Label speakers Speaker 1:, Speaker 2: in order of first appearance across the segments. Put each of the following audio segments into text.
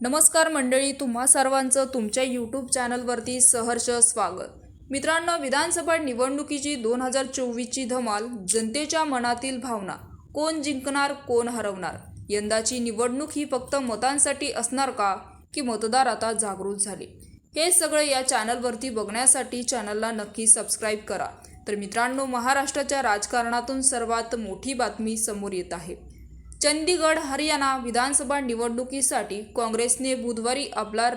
Speaker 1: नमस्कार मंडळी तुम्हा सर्वांचं तुमच्या यूट्यूब चॅनलवरती सहर्ष स्वागत. मित्रांनो विधानसभा निवडणुकीची दोन हजार चोवीसची धमाल जनतेच्या मनातील भावना कोण जिंकणार कोण हरवणार? यंदाची निवडणूक ही फक्त मतांसाठी असणार का? की मतदार आता जागृत झाले? हे सगळं या चॅनलवरती बघण्यासाठी चॅनलला नक्की सबस्क्राईब करा. तर मित्रांनो महाराष्ट्राच्या राजकारणातून सर्वात मोठी बातमी समोर येत आहे. चंदीगड हरियाणा विधानसभा निवडणुकीसाठी काँग्रेसने बुधवारी आपला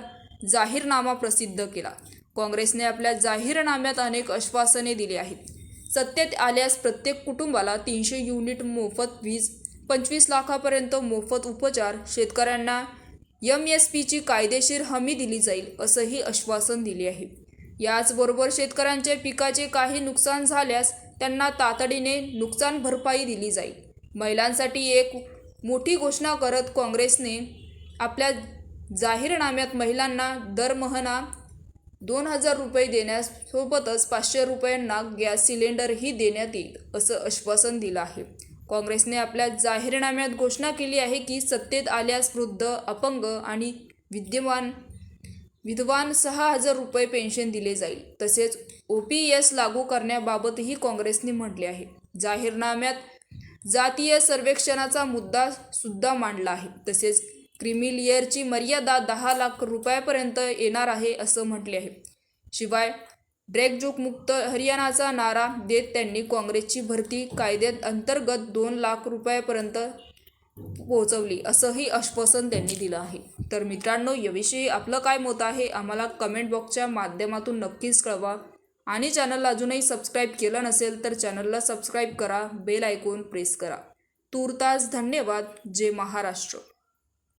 Speaker 1: जाहीरनामा प्रसिद्ध केला. काँग्रेसने आपल्या जाहीरनाम्यात अनेक आश्वासने दिली आहेत. सत्तेत आल्यास प्रत्येक कुटुंबाला तीनशे युनिट मोफत वीज पंचवीस लाखापर्यंत मोफत उपचार शेतकऱ्यांना एम एस पीची कायदेशीर हमी दिली जाईल असंही आश्वासन दिले आहे. याचबरोबर शेतकऱ्यांच्या पिकाचे काही नुकसान झाल्यास त्यांना तातडीने नुकसान भरपाई दिली जाईल. महिलांसाठी एक मोठी घोषणा करत काँग्रेसने आपल्या जाहीरनाम्यात महिलांना दरमहना दोन हजार रुपये देण्यासोबतच पाचशे रुपयांना गॅस सिलेंडरही देण्यात येईल असं आश्वासन दिलं आहे. काँग्रेसने आपल्या जाहीरनाम्यात घोषणा केली आहे की सत्तेत आल्यास वृद्ध अपंग आणि विद्यमान विधवान सहा हजार रुपये पेन्शन दिले जाईल. तसेच ओ पी एस लागू करण्याबाबतही काँग्रेसने म्हटले आहे. जाहीरनाम्यात जातीय सर्वेक्षणाचा मुद्दा सुद्धा मांडला आहे. तसेच क्रिमिलियरची मर्यादा दहा लाख रुपयापर्यंत येणार आहे असं म्हटले आहे. शिवाय ड्रेकजोकमुक्त हरियाणाचा नारा देत त्यांनी काँग्रेसची भरती कायद्यात अंतर्गत दोन लाख रुपयापर्यंत पोहोचवली असंही आश्वासन त्यांनी दिलं आहे. तर मित्रांनो याविषयी आपलं काय मत आहे? आम्हाला कमेंट बॉक्सच्या माध्यमातून नक्कीच कळवा. आणि चॅनलला अजूनही सबस्क्राईब केलं नसेल तर चॅनलला सबस्क्राईब करा बेल आयकॉन प्रेस करा. तूर्तास धन्यवाद. जय महाराष्ट्र.